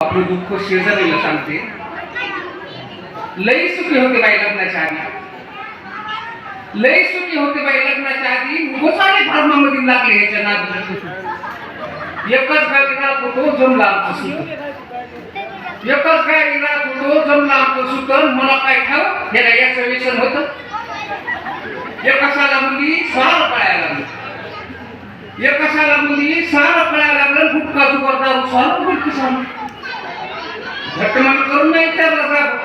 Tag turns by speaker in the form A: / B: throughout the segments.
A: आपलं दुःख शेजारीला सांगते. लई सुखी होते बाई लग्नाच्या आधी. लई सुखी होते बाई लग्नाच्या आधी. गोसाळे धर्मामध्ये लागले ह्याच्या नाद एकच काय विरा होतो जमला आमचं सुत एकच काय विरा होतो जमला आमचं सुत मला काय ठाव? याला याचं व्यसन होत एकाशाला मुली सार पळायला लागली. एकाशाला मुली सार पळायला लागलं गुटखा जुगार दारू सार सांग घटमन करून नाही विचारलं साहेब.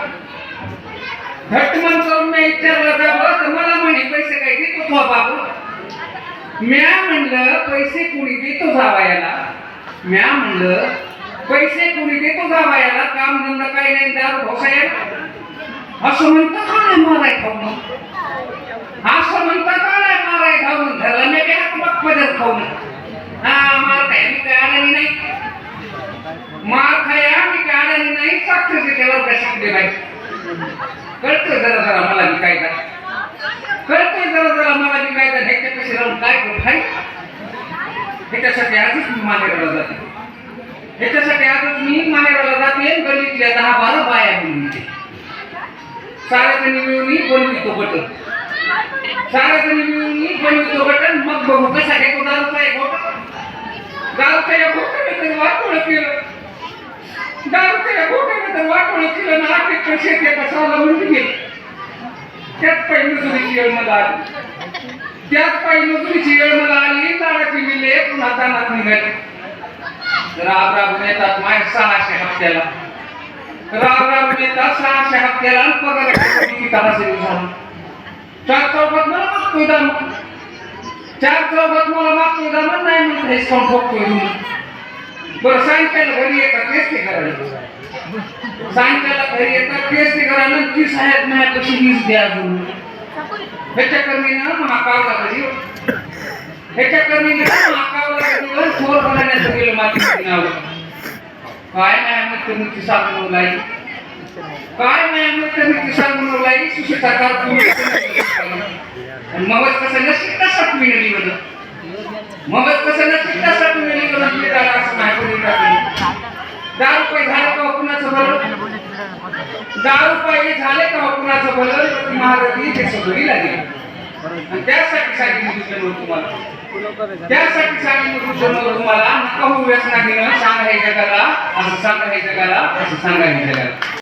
A: घटमन करून नाही विचारलं साहेब. तर मला म्हणे पैसे काय देतो तो बाबू. म्या म्हणलं पैसे कुणी देतो जावायला? म्या म्हणलं पैसे कुणी देतो जावायला? काम धंदा काही नाही दारू भोसायला असं म्हणतं का नाही माराय खाऊन? असं म्हणतं का नाही माराय खाऊन? धरला मी काय मग पदर खाऊन हा मार काय मी काय आणानी नाही मार खाया मी काय आणानी नाही साक्षर शिकले कळतं जरा जरा मला मी काय कळतंय जरा जरा मला मी काय ह्याच्या कशी राहून काय करू? खाय ह्याच्यासाठी आजच मी मानेराला जाते. ह्याच्यासाठी आजच मी मानेराला जाते गल्लीतल्या दहा बारा बाया म्हणून येते. साऱ्या जणी मिळून मी बनवितो बटन साऱ्या जणी मिळून मी बनवितो बटन मग बघू कसा घेतो दारूचा एक घोटा दारूच्या वाटोळ केलं घोट्याने तर केलं ना आठ एकर शेती एका साला म्हणून गेली. त्यात पायी मजुरीची वेळ मला आली. त्यात पायी मजुरीची वेळ मला आली. दाराची मिले पुन्हा दानात निघाली. राब राबून येतात माय सहाशे हप्त्याला. राब राबून येतात सहाशे हप्त्याला आणि पगार किती तासाचे झाला चार चौकात मला मागतोय दाम चार चौकात मला मागतोय दाम नाही म्हणत हे खाऊन ठोकतोय बरं सायंकाळला घरी येतात तेच ते करायला सायंकाळला घरी येतात तेच ते करायला ती साहेब नाही कशी वीज द्या अजून. ह्याच्या कमीनं महाकावला घरी ह्याच्या कमीनं महाकावला घरी चोर बनायचं गेलं माझी नाव काय नाही मग तुम्ही ती सांगून लाई काय नाही मग तुम्ही ती सांगून लाई सुशिक्षा तुम्ही आणि मग कसं नशीब कसा मिळाली बरं मग कसं नशीब कसा मिळाली बरं तुम्ही त्याला असं नाही कोणी टाकलं. दहा रुपये झाले का कुणाचं भलं दहा रुपये झाले का कुणाचं भलं? महारथी ते सगळी लागेल आणि त्यासाठी सांगितलं म्हणून तुम्हाला. त्यासाठी सांगितलं जन्म तुम्हाला. नका होऊ व्यसना घेणं सांगा हे जगाला असं सांगा जगाला असं सांगायचं जगाला.